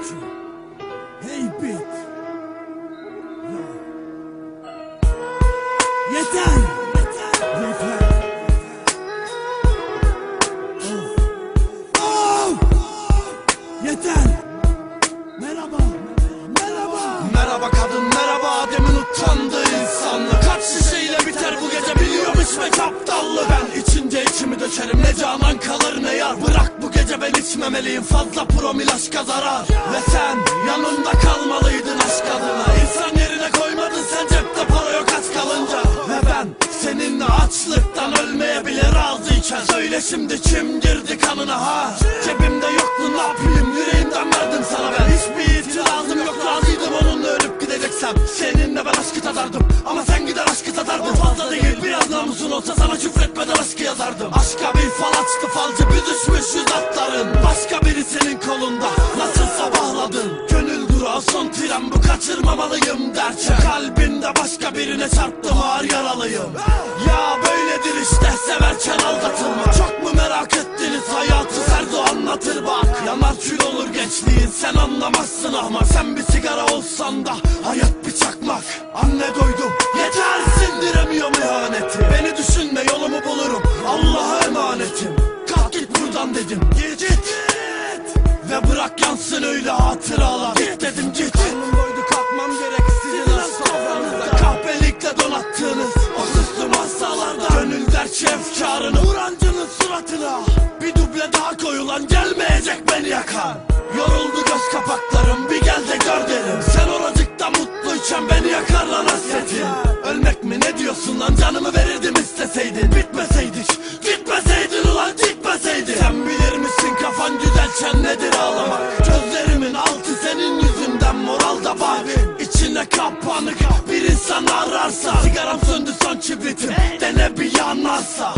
Gucci. Hey bit. Ya. Yeter. Yeter. Of. Of. Yeter. Merhaba. Merhaba. Kadın merhaba demin utandı insanlık Kaç şişeyle biter bu gece biliyorum içmek aptallık Ben içince içimi dökerim ne canan kalır ne yar Bırak içmemeliyim fazla promil aşka zarar Ve sen yanımda kalmalıydın aşk adına. İnsan yerine koymadın sen cepte para yok aç kalınca. Ve ben seninle açlıktan ölmeye bile razıyken Söyle şimdi kim girdi kanına ha? Cebimde yoktu ne yapayım? Yüreğimden verdim sana ben. Hiçbir itirazım yok razıydım onunla ölüp gideceksem. Seninle ben aşkı tadardım ama sen gider aşkı tadardın Fazla değil biraz namusun olsa sana küfretmeden aşkı yazardım. Aşka bir fal açtı falcı bir düşmüş yüz atların Başka biri senin kolunda. Nasılsa bağladın Gönül durağı son tren. Bu kaçırmamalıyım derken. Kalbimde başka birine çarptım ağır yaralıyım. Ya böyledir işte severken aldatılma. Çok mu merak ettiniz? Hayatı Serdo anlatır bak. Yanar kül olur gençliğin. Sen anlamazsın ama. Sen bir sigara olsan da hayat bir çakmak. Anne Ve bırak yansın öyle hatıralar. Git dedim git. Karnım doydu kalkmam gerek sizin hastalarınızda Kahpelikle donattığınız o süslü masalarda Gönül der ki efkarını Vurancının suratına. Bir duble daha koyulan gelmeyecek beni yakan. Yoruldu göz kapaklarım bir gel de gör İçine kapanık. Bir insan ararsa Sigaram söndü son kibritim dene bir yanarsa